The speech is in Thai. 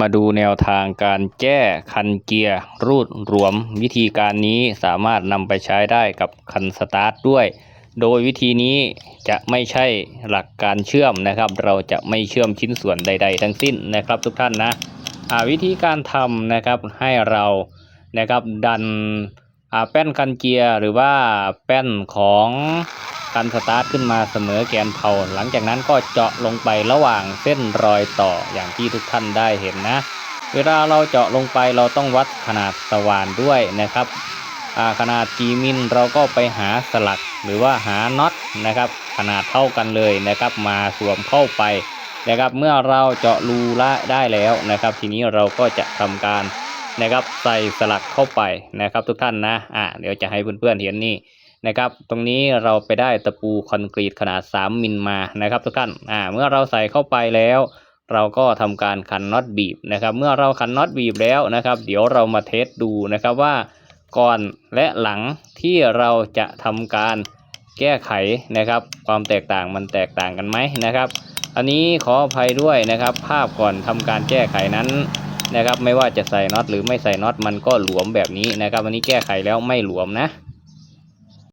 มาดูแนวทางการแก้คันเกียร์รูดหลวม วิธีการนี้สามารถนำไปใช้ได้กับคันสตาร์ทด้วย โดยวิธีนี้จะไม่ใช่หลักการเชื่อมนะครับ เราจะไม่เชื่อมชิ้นส่วนใด ๆ ทั้งสิ้นนะครับทุกท่านนะวิธีการทำนะครับให้เรานะครับดันแป้นคันเกียร์หรือว่าแป้นของ คันสตาร์ทขึ้นมาเสมอแกนเผาหลังจากนั้นก็เจาะลงไประหว่างเส้นรอยต่ออย่างที่ทุกท่านได้เห็นนะ เวลาเราเจาะลงไปเราต้องวัดขนาดสว่านด้วยนะครับขนาดกี่มิลเราก็ไปหาสลักหรือว่าหาน็อตนะครับ ขนาดเท่ากันเลยนะครับ มาสวมเข้าไปนะครับ เมื่อเราเจาะรูละได้แล้วนะครับ ทีนี้เราก็จะทำการนะครับใส่สลักเข้าไปนะครับทุกท่านนะอ่าเดี๋ยวจะให้เพื่อนๆเห็นนี่ นะครับ ตรงนี้เราไปได้ตะปูคอนกรีตขนาด 3 มิลมานะครับทุกท่านอ่าเมื่อเราใส่เข้าไปแล้ว เราก็ทำการขันน็อตบีบนะครับ เมื่อเราขันน็อตบีบแล้วนะครับ เดี๋ยวเรามาเทสดูนะครับว่าก่อนและหลังที่เราจะทำการแก้ไขนะครับ ความแตกต่างมันแตกต่างกันไหมนะครับ อันนี้ขออภัยด้วยนะครับ ภาพก่อนทำการแก้ไขนั้นนะครับ ไม่ว่าจะใส่น็อตหรือไม่ใส่น็อตมันก็หลวมแบบนี้นะครับ อันนี้แก้ไขแล้วไม่หลวมนะ